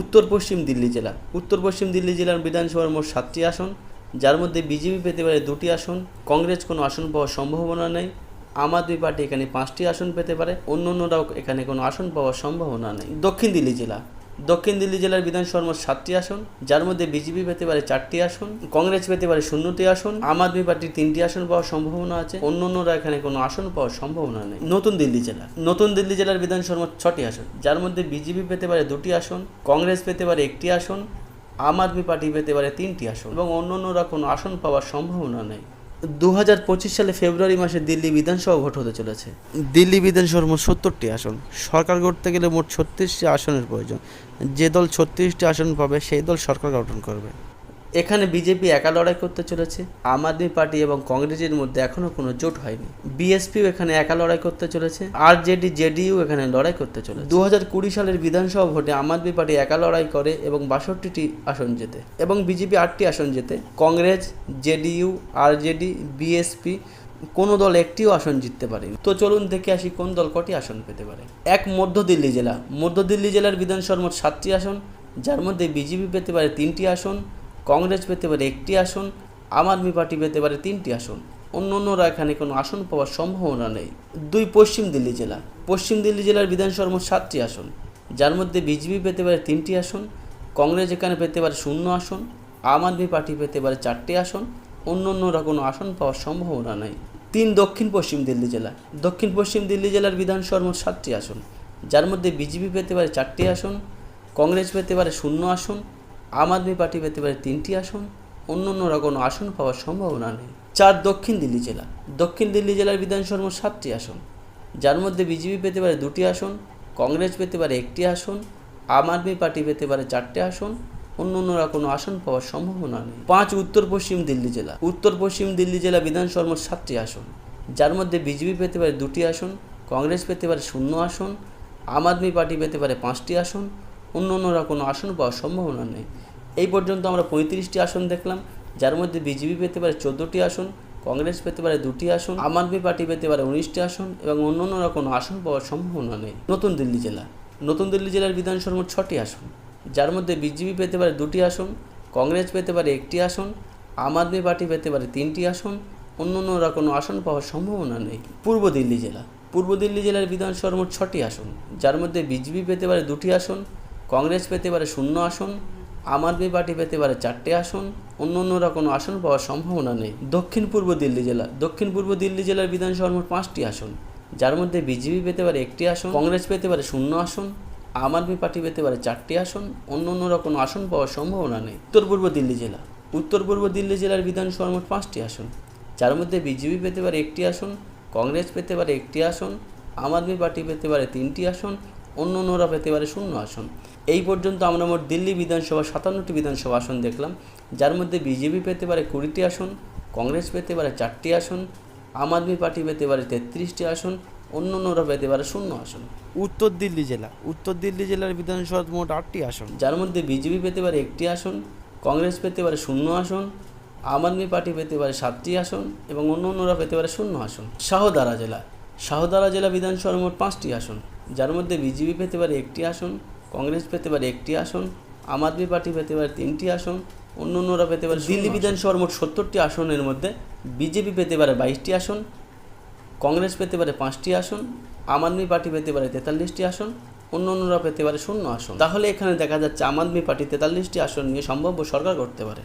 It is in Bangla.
উত্তর পশ্চিম দিল্লি জেলা। উত্তর পশ্চিম দিল্লি জেলার বিধানসভার মোট সাতটি আসন, যার মধ্যে বিজেপি পেতে পারে দুটি আসন, কংগ্রেস কোনো আসন পাওয়ার সম্ভাবনা নেই, আম আদমি পার্টি এখানে পাঁচটি আসন পেতে পারে অন্য অন্যরাও এখানে কোনো আসন পাওয়ার সম্ভাবনা নেই। দক্ষিণ দিল্লি জেলা। দক্ষিণ দিল্লি জেলার বিধানসভার মোট সাতটি আসন, যার মধ্যে বিজেপি পেতে পারে চারটি আসন, কংগ্রেস পেতে পারে শূন্যটি আসন, আম আদমি পার্টির তিনটি আসন পাওয়ার সম্ভাবনা আছে অন্য অন্যরা এখানে কোনো আসন পাওয়ার সম্ভাবনা নেই। নতুন দিল্লি জেলা, নতুন দিল্লি জেলার বিধানসভার মোট ছটি আসন, যার মধ্যে বিজেপি পেতে পারে দুটি আসন, কংগ্রেস পেতে পারে একটি আসন, আম আদমি পার্টি পেতে পারে তিনটি আসন এবং অন্য অন্যরা কোনো আসন পাওয়ার সম্ভাবনা নেই। দু হাজার পঁচিশ সালে ফেব্রুয়ারি মাসে দিল্লি বিধানসভা ভোট হতে চলেছে। দিল্লি বিধানসভার মোট সত্তরটি আসন। সরকার গড়তে গেলে মোট ছত্রিশটি আসনের প্রয়োজন। যে দল ছত্রিশটি আসন পাবে, সেই দল সরকার গঠন করবে। এখানে বিজেপি একা লড়াই করতে চলেছে, আম আদমি পার্টি এবং কংগ্রেসের মধ্যে এখনও কোনো জোট হয়নি। বিএসপিও এখানে একা লড়াই করতে চলেছে আর জেডি জেডিইউ এখানে লড়াই করতে চলেছে। দু হাজার কুড়ি সালের বিধানসভা ভোটে আম আদমি পার্টি একা লড়াই করে এবং বাষট্টিটি আসন জেতে এবং বিজেপি আটটি আসন জেতে। কংগ্রেস, জেডিইউ আর জেডি বিএসপি কোনো দল একটিও আসন জিততে পারেনি। তো চলুন দেখে আসি কোন দল কটি আসন পেতে পারে। এক মধ্য দিল্লি জেলা। মধ্য দিল্লি জেলার বিধানসভার মোট সাতটি আসন, যার মধ্যে বিজেপি পেতে পারে তিনটি আসন কংগ্রেস পেতে পারে একটি আসন, আম আদমি পার্টি পেতে পারে তিনটি আসন। অন্য অন্যরা এখানে কোনো আসন পাওয়ার সম্ভাবনা নেই। দুই পশ্চিম দিল্লি জেলা। পশ্চিম দিল্লি জেলার বিধানসভার মোট সাতটি আসন। যার মধ্যে বিজেপি পেতে পারে তিনটি আসন, কংগ্রেস এখানে পেতে পারে শূন্য আসন, আম আদমি পার্টি পেতে পারে চারটি আসন অন্য অন্যরা কোনো আসন পাওয়ার সম্ভাবনা নেই। তিন দক্ষিণ পশ্চিম দিল্লি জেলা। দক্ষিণ পশ্চিম দিল্লি জেলার বিধানসভার মোট সাতটি আসন। যার মধ্যে বিজেপি পেতে পারে চারটি আসন, কংগ্রেস পেতে পারে শূন্য আসন আম আদমি পার্টি পেতে পারে তিনটি আসন অন্য অন্যরা কোনো আসন পাওয়ার সম্ভাবনা নেই। চার দক্ষিণ দিল্লি জেলা। দক্ষিণ দিল্লি জেলার বিধানসভার সাতটি আসন। যার মধ্যে বিজেপি পেতে পারে দুটি আসন, কংগ্রেস পেতে পারে একটি আসন, আম আদমি পার্টি পেতে পারে চারটে আসন অন্য অন্যরা কোনো আসন পাওয়ার সম্ভাবনা নেই। পাঁচ উত্তর পশ্চিম দিল্লি জেলা। উত্তর পশ্চিম দিল্লি জেলা বিধানসভার সাতটি আসন। যার মধ্যে বিজেপি পেতে পারে দুটি আসন, কংগ্রেস পেতে পারে শূন্য আসন, আম আদমি পার্টি পেতে পারে পাঁচটি আসন অন্য অন্যরা কোনো আসন পাওয়ার সম্ভাবনা নেই। এই পর্যন্ত আমরা পঁয়ত্রিশটি আসন দেখলাম, যার মধ্যে বিজেপি পেতে পারে চোদ্দোটি আসন, কংগ্রেস পেতে পারে দুটি আসন, আম আদমি পার্টি পেতে পারে উনিশটি আসন এবং অন্য অন্যরা কোনো আসন পাওয়ার সম্ভাবনা নেই। নতুন দিল্লি জেলা। নতুন দিল্লি জেলার বিধানসভার মোট ছটি আসন, যার মধ্যে বিজেপি পেতে পারে দুটি আসন, কংগ্রেস পেতে পারে একটি আসন, আম আদমি পার্টি পেতে পারে তিনটি আসন অন্য অন্যরা কোনো আসন পাওয়ার সম্ভাবনা নেই। পূর্ব দিল্লি জেলা। পূর্ব দিল্লি জেলার বিধানসভার মোট ছটি আসন, যার মধ্যে বিজেপি পেতে পারে দুটি আসন, কংগ্রেস পেতে পারে শূন্য আসন আম আদমি পার্টি পেতে পারে চারটে আসন, অন্য অন্যরা কোনো আসন পাওয়ার সম্ভাবনা নেই। দক্ষিণ পূর্ব দিল্লি জেলা, দক্ষিণ পূর্ব দিল্লি জেলার বিধানসভার মোট পাঁচটি আসন। যার মধ্যে বিজেপি পেতে পারে একটি আসন, কংগ্রেস পেতে পারে শূন্য আসন, আম আদমি পার্টি পেতে পারে চারটি আসন, অন্য অন্যরা কোনো আসন পাওয়ার সম্ভাবনা নেই। উত্তর পূর্ব দিল্লি জেলা, উত্তর পূর্ব দিল্লি জেলার বিধানসভার মোট পাঁচটি আসন। যার মধ্যে বিজেপি পেতে পারে একটি আসন, কংগ্রেস পেতে পারে একটি আসন, আম আদমি পার্টি পেতে পারে তিনটি আসন অন্য অন্যরা পেতে পারে শূন্য আসন। এই পর্যন্ত আমরা মোট দিল্লি বিধানসভা সাতান্নটি বিধানসভা আসন দেখলাম। যার মধ্যে বিজেপি পেতে পারে কুড়িটি আসন কংগ্রেস পেতে পারে চারটি আসন আম আদমি পার্টি পেতে পারে তেত্রিশটি আসন অন্য অন্যরা পেতে পারে শূন্য আসন। উত্তর দিল্লি জেলা উত্তর দিল্লি জেলার বিধানসভার মোট আটটি আসন। যার মধ্যে বিজেপি পেতে পারে একটি আসন কংগ্রেস পেতে পারে শূন্য আসন আম আদমি পার্টি পেতে পারে সাতটি আসন এবং অন্য অন্যরা পেতে পারে শূন্য আসন। শাহদারা জেলা শাহদারা জেলা বিধানসভার মোট পাঁচটি আসন যার মধ্যে বিজেপি পেতে পারে একটি আসন কংগ্রেস পেতে পারে একটি আসন আম আদমি পার্টি পেতে পারে তিনটি আসন অন্য অন্যরা পেতে পারে দিল্লি বিধানসভার মোট সত্তরটি আসনের মধ্যে বিজেপি পেতে পারে বাইশটি আসন কংগ্রেস পেতে পারে পাঁচটি আসন আম আদমি পার্টি পেতে পারে তেতাল্লিশটি আসন অন্য অন্যরা পেতে পারে শূন্য আসন। তাহলে এখানে দেখা যাচ্ছে আম আদমি পার্টি তেতাল্লিশটি আসন নিয়ে সম্ভাব্য সরকার করতে পারে।